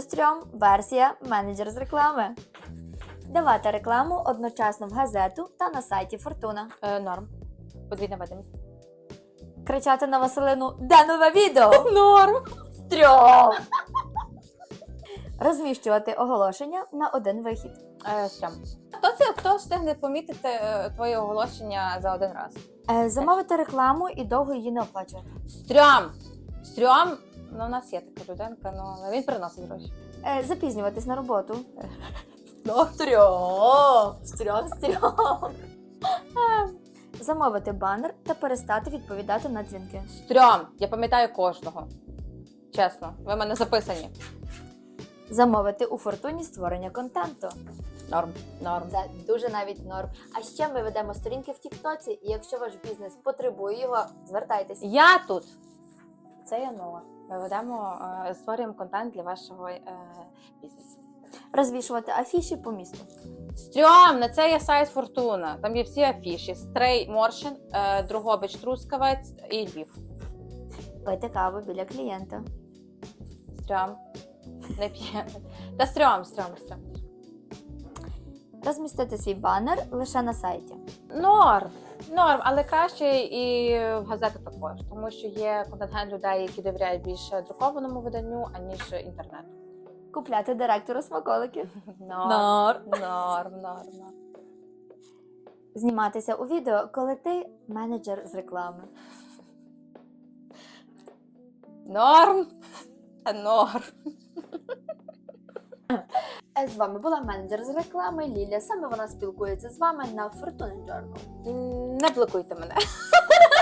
Стрьом версія менеджер з реклами. Давати рекламу одночасно в газету та на сайті Фортуна. Е, норм. Подвійна видимість. Кричати на Василину Де нове відео? Норм. Стрьом! Розміщувати оголошення на один вихід. Е, стрьом. Хто це? Хто встигне помітити е, твоє оголошення за один раз? Е, Замовити рекламу і довго її не оплачувати. Стрьом. Стрьом. Ну, у нас є така людинка, ну, але він приносить гроші. Е, Запізнюватись на роботу. Ну, Стрьом! Стрьом, стрьом! Замовити банер та перестати відповідати на дзвінки. Стрьом. Я пам'ятаю кожного. Чесно, ви в мене записані. Замовити у фортуні створення контенту. Норм. Норм. Це дуже навіть норм. А ще ми ведемо сторінки в Тіктоці, і якщо ваш бізнес потребує його, звертайтеся. Я тут. Це я нова. Ми ведемо, е, створюємо контент для вашого е, бізнесу. Розвішувати афіші по місту. Стрьом, на це є сайт Фортуна. Там є всі афіші: Стрей Моршин, е, Другобич Трускавець і Львів. Пити каву біля клієнта. Стрьом. Не п'є. Та стрьом, стрьом, стрьом. Розмістити свій банер лише на сайті. Норм. Норм, але краще і в газету також, тому що є контингент людей, які довіряють більше друкованому виданню, аніж інтернету. Купляти директору смаколики. Норм. Норм. Норм, норм, норм. Зніматися у відео, коли ти менеджер з реклами. Норм. Норм. З вами була менеджер з реклами Лілія. Саме вона спілкується з вами на Fortuna Journal. Не блокуйте мене.